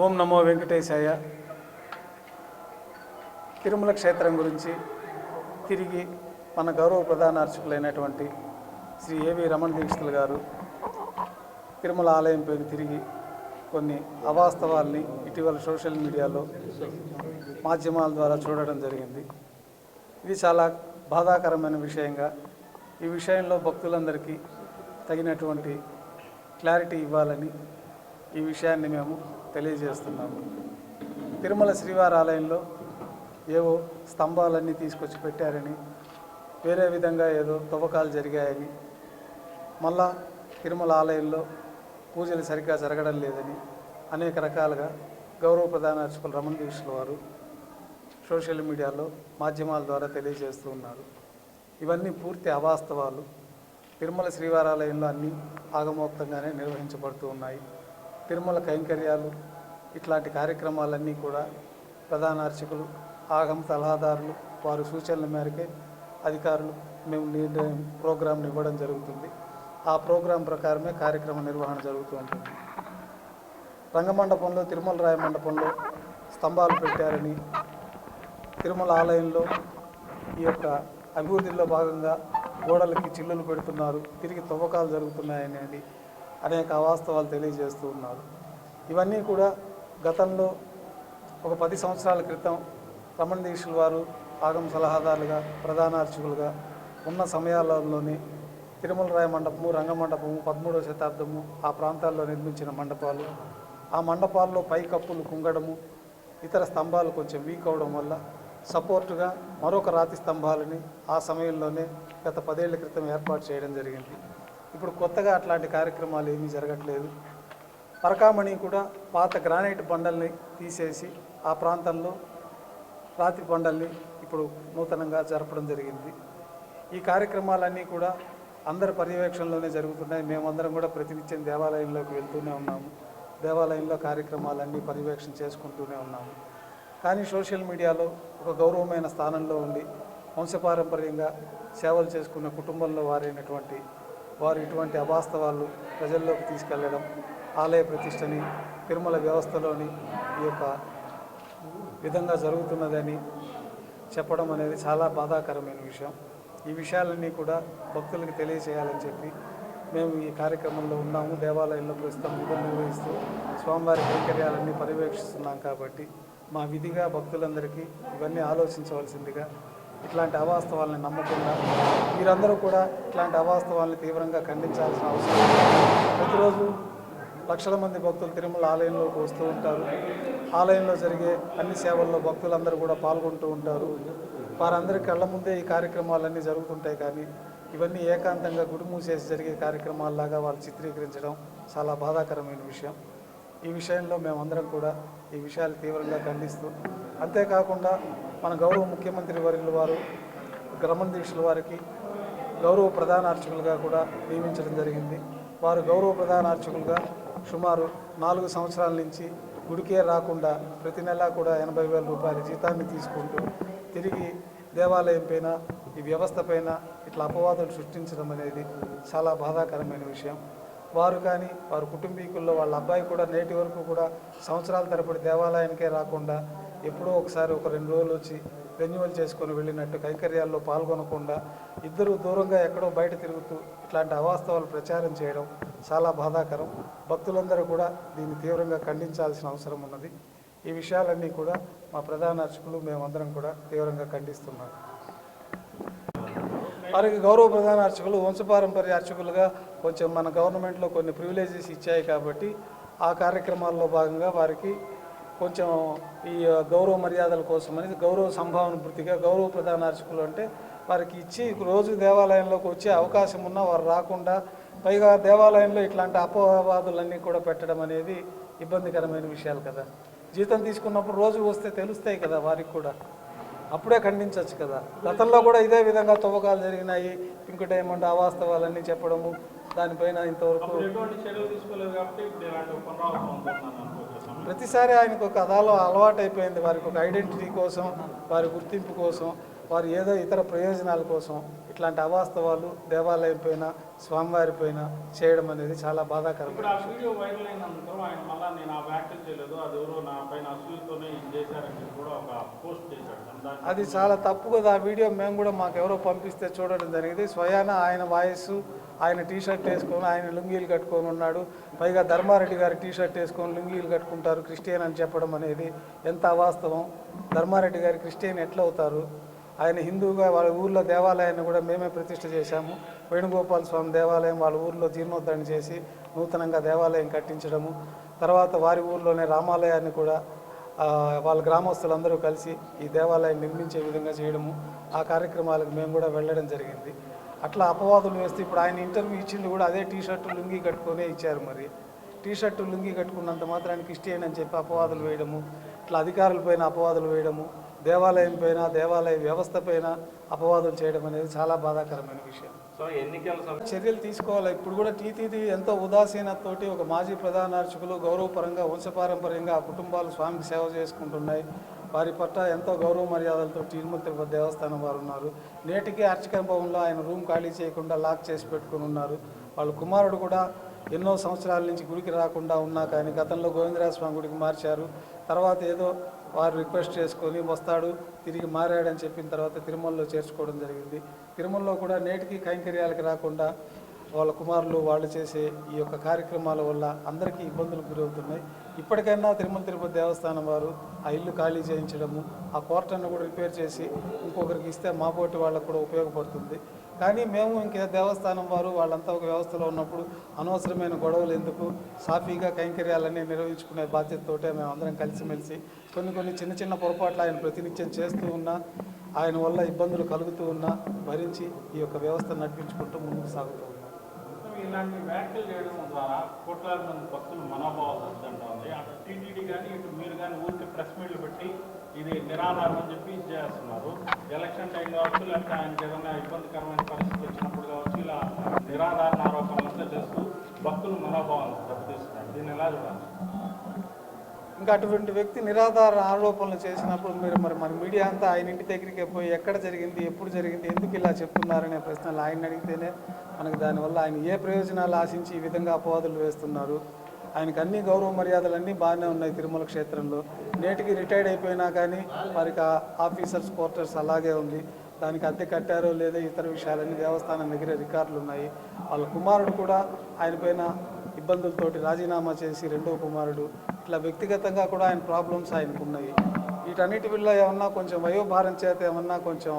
ఓం నమో వెంకటేశాయ. తిరుమల క్షేత్రం గురించి తిరిగి మన గౌరవ ప్రధాన అర్చకులైనటువంటి శ్రీ ఏవి రమణ దీక్షితులు గారు తిరుమల ఆలయం పేరు తిరిగి కొన్ని అవాస్తవాల్ని ఇటీవల సోషల్ మీడియాలో మాధ్యమాల ద్వారా చూడడం జరిగింది. ఇది చాలా బాధాకరమైన విషయంగా ఈ విషయంలో భక్తులందరికీ తగినటువంటి క్లారిటీ ఇవ్వాలని ఈ విషయాన్ని మేము తెలియజేస్తున్నాము. తిరుమల శ్రీవారి ఆలయంలో ఏవో స్తంభాలన్నీ తీసుకొచ్చి పెట్టారని వేరే విధంగా ఏదో తవ్వకాలు జరిగాయని మళ్ళా తిరుమల ఆలయంలో పూజలు సరిగ్గా జరగడం లేదని అనేక రకాలుగా గౌరవ ప్రధాన అర్చకులు రమణ దీక్షల వారు సోషల్ మీడియాలో మాధ్యమాల ద్వారా తెలియజేస్తూ ఉన్నారు. ఇవన్నీ పూర్తి అవాస్తవాలు. తిరుమల శ్రీవారాలయంలో అన్నీ ఆగమోక్తంగానే నిర్వహించబడుతూ ఉన్నాయి. తిరుమల కైంకర్యాలు ఇట్లాంటి కార్యక్రమాలన్నీ కూడా ప్రధాన అర్చకులు ఆగమ సలహాదారులు వారి సూచనల మేరకే అధికారులు మేము నిర్ణయం ప్రోగ్రాంను ఇవ్వడం జరుగుతుంది. ఆ ప్రోగ్రాం ప్రకారమే కార్యక్రమ నిర్వహణ జరుగుతూ ఉంటుంది. రంగమండపంలో తిరుమల రాయ మండపంలో స్తంభాలు పెట్టారని తిరుమల ఆలయంలో ఈ యొక్క అభివృద్ధిలో భాగంగా గోడలకి చిల్లులు పెడుతున్నారు. తిరిగి తవ్వకాలు జరుగుతున్నాయనేది అనేక అవాస్తవాలు తెలియజేస్తూ ఉన్నారు. ఇవన్నీ కూడా గతంలో ఒక పది సంవత్సరాల క్రితం రమణ దీక్షలు వారు ఆగమ సలహాదారులుగా ప్రధాన అర్చకులుగా ఉన్న సమయాలలోనే తిరుమల రాయ మండపము రంగమండపము పదమూడవ శతాబ్దము ఆ ప్రాంతాల్లో నిర్మించిన మండపాలు. ఆ మండపాల్లో పైకప్పులు కుంగడము ఇతర స్తంభాలు కొంచెం వీక్ అవడం వల్ల సపోర్టుగా మరొక రాతి స్తంభాలని ఆ సమయంలోనే గత పదేళ్ళ క్రితం ఏర్పాటు చేయడం జరిగింది. ఇప్పుడు కొత్తగా అట్లాంటి కార్యక్రమాలు ఏమీ జరగట్లేదు. పరకామణి కూడా పాత గ్రానైట్ బండల్ని తీసేసి ఆ ప్రాంతంలో రాతి బండల్ని ఇప్పుడు నూతనంగా జరపడం జరిగింది. ఈ కార్యక్రమాలన్నీ కూడా అందరి పర్యవేక్షణలోనే జరుగుతున్నాయి. మేమందరం కూడా ప్రతినిత్యం దేవాలయంలోకి వెళ్తూనే ఉన్నాము. దేవాలయంలో కార్యక్రమాలన్నీ పర్యవేక్షణ చేసుకుంటూనే ఉన్నాము. కానీ సోషల్ మీడియాలో ఒక గౌరవమైన స్థానంలో ఉండి వంశపారంపర్యంగా సేవలు చేసుకున్న కుటుంబంలో వారైనటువంటి వారు ఇటువంటి అవాస్తవాలు ప్రజల్లోకి తీసుకెళ్ళడం ఆలయ ప్రతిష్టని తిరుమల వ్యవస్థలోని ఈ యొక్క విధంగా జరుగుతున్నదని చెప్పడం అనేది చాలా బాధాకరమైన విషయం. ఈ విషయాలన్నీ కూడా భక్తులకు తెలియచేయాలని చెప్పి మేము ఈ కార్యక్రమంలో ఉన్నాము. దేవాలయంలో ప్రస్తుతం విధులు నిర్వహిస్తూ స్వామివారి కైంకర్యాలన్నీ పర్యవేక్షిస్తున్నాం కాబట్టి మా విధిగా భక్తులందరికీ ఇవన్నీ ఆలోచించవలసిందిగా ఇట్లాంటి అవాస్తవాలను నమ్మకుండా మీరందరూ కూడా ఇట్లాంటి అవాస్తవాలను తీవ్రంగా ఖండించాల్సిన అవసరం ఉంది. ప్రతిరోజు లక్షల మంది భక్తులు తిరుమల ఆలయంలోకి వస్తూ ఉంటారు. ఆలయంలో జరిగే అన్ని సేవల్లో భక్తులందరూ కూడా పాల్గొంటూ ఉంటారు. వారందరి కళ్ళ ముందే ఈ కార్యక్రమాలన్నీ జరుగుతుంటాయి కానీ ఇవన్నీ ఏకాంతంగా గుడి మూసేసి జరిగే కార్యక్రమాల్లాగా వాళ్ళు చిత్రీకరించడం చాలా బాధాకరమైన విషయం. ఈ విషయంలో మేమందరం కూడా ఈ విషయాలు తీవ్రంగా ఖండిస్తూ అంతేకాకుండా మన గౌరవ ముఖ్యమంత్రి వర్యుల వారు రమణ దీక్షల వారికి గౌరవ ప్రధాన అర్చకులుగా కూడా నియమించడం జరిగింది. వారు గౌరవ ప్రధాన అర్చకులుగా సుమారు నాలుగు సంవత్సరాల నుంచి గుడికే రాకుండా ప్రతి నెలా కూడా ఎనభై వేల రూపాయల జీతాన్ని తీసుకుంటూ తిరిగి దేవాలయం పైన ఈ వ్యవస్థ పైన ఇట్లా అపవాదులు సృష్టించడం అనేది చాలా బాధాకరమైన విషయం. వారు కానీ వారి కుటుంబీకుల్లో వాళ్ళ అబ్బాయి కూడా నేటి వరకు కూడా సంవత్సరాల తరబడి దేవాలయానికే రాకుండా ఎప్పుడో ఒకసారి ఒక రెండు రోజులు వచ్చి రెన్యువల్ చేసుకొని వెళ్ళినట్టు కైకర్యాల్లో పాల్గొనకుండా ఇద్దరు దూరంగా ఎక్కడో బయట తిరుగుతూ ఇట్లాంటి అవాస్తవాలు ప్రచారం చేయడం చాలా బాధాకరం. భక్తులందరూ కూడా దీన్ని తీవ్రంగా ఖండించాల్సిన అవసరం ఉన్నది. ఈ విషయాలన్నీ కూడా మా ప్రధాన అర్చకులు మేమందరం కూడా తీవ్రంగా ఖండిస్తున్నాం. వారికి గౌరవ ప్రధాన అర్చకులు వంశపారంపర్య అర్చకులుగా కొంచెం మన గవర్నమెంట్లో కొన్ని ప్రివిలేజెస్ ఇచ్చాయి కాబట్టి ఆ కార్యక్రమాల్లో భాగంగా వారికి కొంచెం ఈ గౌరవ మర్యాదల కోసం అనేది గౌరవ సంభావన వృత్తిగా గౌరవ ప్రధాన అర్చకులు అంటే వారికి ఇచ్చి రోజు దేవాలయంలోకి వచ్చే అవకాశం ఉన్నా వారు రాకుండా పైగా దేవాలయంలో ఇట్లాంటి అపవాదులన్నీ కూడా పెట్టడం అనేది ఇబ్బందికరమైన విషయాలు కదా. జీతం తీసుకున్నప్పుడు రోజు వస్తే తెలుస్తాయి కదా వారికి కూడా. అప్పుడే ఖండించవచ్చు కదా. గతంలో కూడా ఇదే విధంగా తవ్వకాలు జరిగినాయి. పింక్ డైమండ్ అవాస్తవాలన్నీ చెప్పడము దానిపైన ఇంతవరకు ప్రతిసారి ఆయనకు ఒక అదాలో అలవాటు అయిపోయింది వారికి ఒక ఐడెంటిటీ కోసం వారి గుర్తింపు కోసం వారు ఏదో ఇతర ప్రయోజనాల కోసం ఇట్లాంటి అవాస్తవాలు దేవాలయం పైన స్వామివారి పైన చేయడం అనేది చాలా బాధాకరం. ఆ నా పైన చేశారని కూడా ఒక పోస్ట్ చేశాడు. అది చాలా తప్పు కదా. ఆ వీడియో మేము కూడా మాకు ఎవరో పంపిస్తే చూడడం జరిగింది. స్వయాన ఆయన వాయిస్ ఆయన టీ షర్ట్ వేసుకొని ఆయన లుంగీలు కట్టుకొని ఉన్నాడు. పైగా ధర్మారెడ్డి గారు టీషర్ట్ వేసుకొని లుంగీలు కట్టుకుంటారు క్రిస్టియన్ అని చెప్పడం అనేది ఎంత అవాస్తవం. ధర్మారెడ్డి గారు క్రిస్టియన్ ఎట్లా అవుతారు ఆయన హిందువుగా వాళ్ళ ఊర్లో దేవాలయాన్ని కూడా మేమే ప్రతిష్ట చేశాము. వేణుగోపాల స్వామి దేవాలయం వాళ్ళ ఊర్లో జీర్ణోద్ధరణ చేసి నూతనంగా దేవాలయం కట్టించడము. తర్వాత వారి ఊర్లోనే రామాలయాన్ని కూడా వాళ్ళ గ్రామస్తులందరూ కలిసి ఈ దేవాలయం నిర్మించే విధంగా చేయడము ఆ కార్యక్రమాలకు మేము కూడా వెళ్ళడం జరిగింది. అట్లా అపవాదులు వేస్తే ఇప్పుడు ఆయన ఇంటర్వ్యూ ఇచ్చింది కూడా అదే టీ షర్టు లుంగి కట్టుకొనే ఇచ్చారు మరి. టీ షర్టు లుంగి కట్టుకున్నంత మాత్రానికి క్రిస్టియన్ అని చెప్పి అపవాదులు వేయడము ఇట్లా అధికారులపైన అపవాదులు వేయడము దేవాలయం పైన దేవాలయ వ్యవస్థ పైన అపవాదం చేయడం అనేది చాలా బాధాకరమైన విషయం. చర్యలు తీసుకోవాలి? ఇప్పుడు కూడా టీటీడీ ఎంతో ఉదాసీనతోటి ఒక మాజీ ప్రధాన అర్చకులు గౌరవపరంగా వంశపారంపర్యంగా ఆ కుటుంబాలు స్వామికి సేవ చేసుకుంటున్నాయి. వారి పట్ల ఎంతో గౌరవ మర్యాదలతో తిరుమల తిరుపతి దేవస్థానం వారు ఉన్నారు నేటికి అర్చక భవన్లో ఆయన రూమ్ ఖాళీ చేయకుండా లాక్ చేసి పెట్టుకుని ఉన్నారు. వాళ్ళ కుమారుడు కూడా ఎన్నో సంవత్సరాల నుంచి గుడికి రాకుండా ఉన్నా కానీ గతంలో గోవిందరాజ స్వామి గుడికి మార్చారు. తర్వాత ఏదో వారు రిక్వెస్ట్ చేసుకొని వస్తాడు తిరిగి మారాడని చెప్పిన తర్వాత తిరుమలలో చేర్చుకోవడం జరిగింది. తిరుమలలో కూడా నేటికి కైంకర్యాలకు రాకుండా వాళ్ళ కుమారులు వాళ్ళు చేసే ఈ యొక్క కార్యక్రమాల వల్ల అందరికీ ఇబ్బందులు గురవుతున్నాయి. ఇప్పటికైనా తిరుమల తిరుపతి దేవస్థానం వారు ఆ ఇల్లు ఖాళీ చేయించడము ఆ కోర్టును కూడా రిపేర్ చేసి ఇంకొకరికి ఇస్తే మా పోటీ వాళ్ళకు కూడా ఉపయోగపడుతుంది. కానీ మేము ఇంకా దేవస్థానం వారు వాళ్ళంతా ఒక వ్యవస్థలో ఉన్నప్పుడు అనవసరమైన గొడవలు ఎందుకు? సాఫీగా కైంకర్యాలన్నీ నిర్వహించుకునే బాధ్యతతోటే మేము అందరం కలిసిమెలిసి కొన్ని కొన్ని చిన్న చిన్న పొరపాట్లు ఆయన ప్రతినిత్యం చేస్తూ ఉన్నా ఆయన వల్ల ఇబ్బందులు కలుగుతూ ఉన్నా భరించి ఈ యొక్క వ్యవస్థ నడిపించుకుంటూ ముందుకు సాగుతూ ఉన్నాం. ఇలాంటి వ్యాఖ్యలు చేయడం ద్వారా కోట్లాది మంది భక్తులు మనోభావాలు దెబ్బతింటుంది అటు టీటీడీ కానీ ఇటు మీరు కానీ ఊరికి ప్రెస్ మీట్లు పెట్టి ఇది నిరాధారం అని చెప్పి చేస్తున్నారు. ఎలక్షన్ టైం కావచ్చు లేకపోతే ఆయనకి ఏదైనా ఇబ్బందికరమైన పరిస్థితి వచ్చినప్పుడు కావచ్చు ఇలా నిరాధారణ ఆరోపణలంతా చేస్తూ భక్తులు మనోభావాలు దెబ్బతీస్తున్నారు. దీన్ని ఎలా చూడాలి? ఇంకా అటువంటి వ్యక్తి నిరాధార ఆరోపణలు చేసినప్పుడు మీరు మరి మన మీడియా అంతా ఆయన ఇంటి దగ్గరికి పోయి ఎక్కడ జరిగింది ఎప్పుడు జరిగింది ఎందుకు ఇలా చెప్తున్నారనే ప్రశ్నలు ఆయన అడిగితేనే మనకు దానివల్ల ఆయన ఏ ప్రయోజనాలు ఆశించి ఈ విధంగా అపవాదులు వేస్తున్నారు. ఆయనకు అన్ని గౌరవ మర్యాదలన్నీ బాగానే ఉన్నాయి తిరుమల క్షేత్రంలో. నేటికి రిటైర్డ్ అయిపోయినా కానీ వారికి ఆ ఆఫీసర్స్ క్వార్టర్స్ అలాగే ఉంది. దానికి అద్దె కట్టారో లేదో ఇతర విషయాలన్నీ దేవస్థానం దగ్గర రికార్డులు ఉన్నాయి. వాళ్ళ కుమారుడు కూడా ఆయన పైన ఇబ్బందులతోటి రాజీనామా చేసి రెండో కుమారుడు. ఇట్లా వ్యక్తిగతంగా కూడా ఆయన ప్రాబ్లమ్స్ ఆయనకు ఉన్నాయి. వీటన్నిటి వల్ల ఏమన్నా కొంచెం వయోభారం చేత ఏమన్నా కొంచెం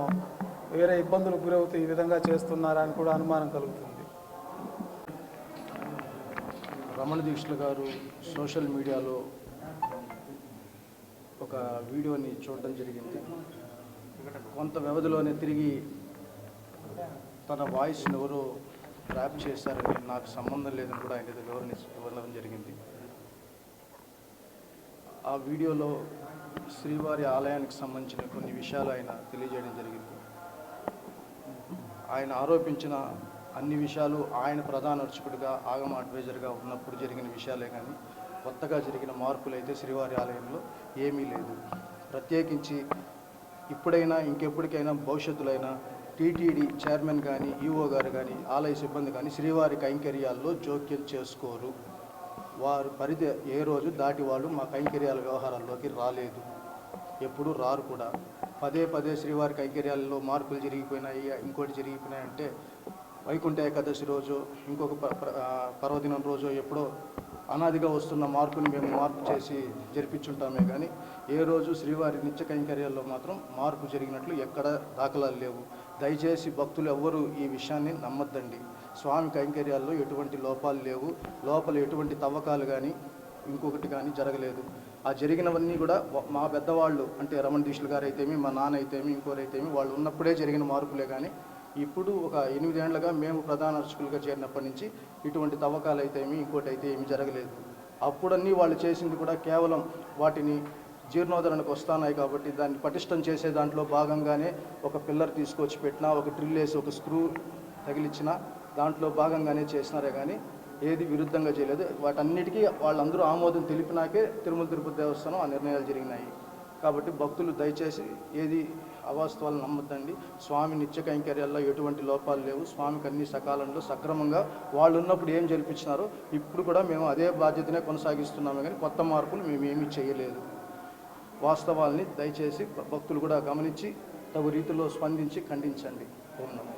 వేరే ఇబ్బందులకు గురవుతూ ఈ విధంగా చేస్తున్నారా అని కూడా అనుమానం కలుగుతుంది. రమణ దీక్షలు గారు సోషల్ మీడియాలో ఒక వీడియోని చూడడం జరిగింది. కొంత వ్యవధిలోనే తిరిగి తన వాయిస్ని ఎవరో ర్యాప్ చేశారని నాకు సంబంధం లేదని కూడా ఆయన ఏదో వివరణ ఇవ్వడం జరిగింది. ఆ వీడియోలో శ్రీవారి ఆలయానికి సంబంధించిన కొన్ని విషయాలు ఆయన తెలియజేయడం జరిగింది. ఆయన ఆరోపించిన అన్ని విషయాలు ఆయన ప్రధాన అర్చకుడిగా ఆగమ అడ్వైజర్గా ఉన్నప్పుడు జరిగిన విషయాలే కానీ కొత్తగా జరిగిన మార్పులు అయితే శ్రీవారి ఆలయంలో ఏమీ లేదు. ప్రత్యేకించి ఇప్పుడైనా ఇంకెప్పటికైనా భవిష్యత్తులైనా టీటీడీ చైర్మన్ కానీ ఈఓ గారు కానీ ఆలయ సిబ్బంది కానీ శ్రీవారి కైంకర్యాల్లో జోక్యం చేసుకోరు. వారు పరిధి ఏ రోజు దాటి వాళ్ళు మా కైంకర్యాల వ్యవహారాల్లోకి రాలేదు. ఎప్పుడు రారు కూడా. పదే పదే శ్రీవారి కైంకర్యాలలో మార్పులు జరిగిపోయినాయి ఇంకోటి జరిగిపోయినాయి అంటే వైకుంఠ ఏకాదశి రోజు ఇంకొక ప- పర్వదినం రోజు ఎప్పుడో అనాదిగా వస్తున్న మార్పుని మేము మార్పు చేసి జరిపించుంటామే కానీ ఏ రోజు శ్రీవారి నిత్య కైంకర్యాల్లో మాత్రం మార్పు జరిగినట్లు ఎక్కడ దాఖలాలు లేవు. దయచేసి భక్తులు ఎవ్వరూ ఈ విషయాన్ని నమ్మద్దండి. స్వామి కైంకర్యాల్లో ఎటువంటి లోపాలు లేవు. లోపల ఎటువంటి తవ్వకాలు కానీ ఇంకొకటి కానీ జరగలేదు. ఆ జరిగినవన్నీ కూడా మా పెద్దవాళ్ళు అంటే రమణ దీక్షలు గారు అయితేమి మా నాన్న అయితేమి ఇంకోరైతేమి వాళ్ళు ఉన్నప్పుడే జరిగిన మార్పులే కానీ ఇప్పుడు ఒక ఎనిమిదేళ్ళుగా మేము ప్రధాన అర్చకులుగా చేరినప్పటి నుంచి ఇటువంటి తవ్వకాలు అయితేమి ఇంకోటి అయితే ఏమి జరగలేదు. అప్పుడన్నీ వాళ్ళు చేసింది కూడా కేవలం వాటిని జీర్ణోద్ధరణకు వస్తున్నాయి కాబట్టి దాన్ని పటిష్టం చేసే దాంట్లో భాగంగానే ఒక పిల్లర్ తీసుకొచ్చి పెట్టినా ఒక డ్రిల్ వేసి ఒక స్క్రూ తగిలిచ్చిన దాంట్లో భాగంగానే చేసినారే కానీ ఏది విరుద్ధంగా చేయలేదు. వాటన్నిటికీ వాళ్ళందరూ ఆమోదం తెలిపినాకే తిరుమల తిరుపతి దేవస్థానం ఆ నిర్ణయాలు జరిగినాయి. కాబట్టి భక్తులు దయచేసి ఏది అవాస్తవాలు నమ్మద్దండి. స్వామి నిత్య కైంకర్యాల్లో ఎటువంటి లోపాలు లేవు. స్వామికి అన్ని సకాలంలో సక్రమంగా వాళ్ళు ఉన్నప్పుడు ఏం జరిపించినారో ఇప్పుడు కూడా మేము అదే బాధ్యతనే కొనసాగిస్తున్నాము కానీ కొత్త మార్పులు మేము ఏమీ చేయలేదు. వాస్తవాల్ని దయచేసి భక్తులు కూడా గమనించి తగు రీతిలో స్పందించి ఖండించండి. ఓం నమో.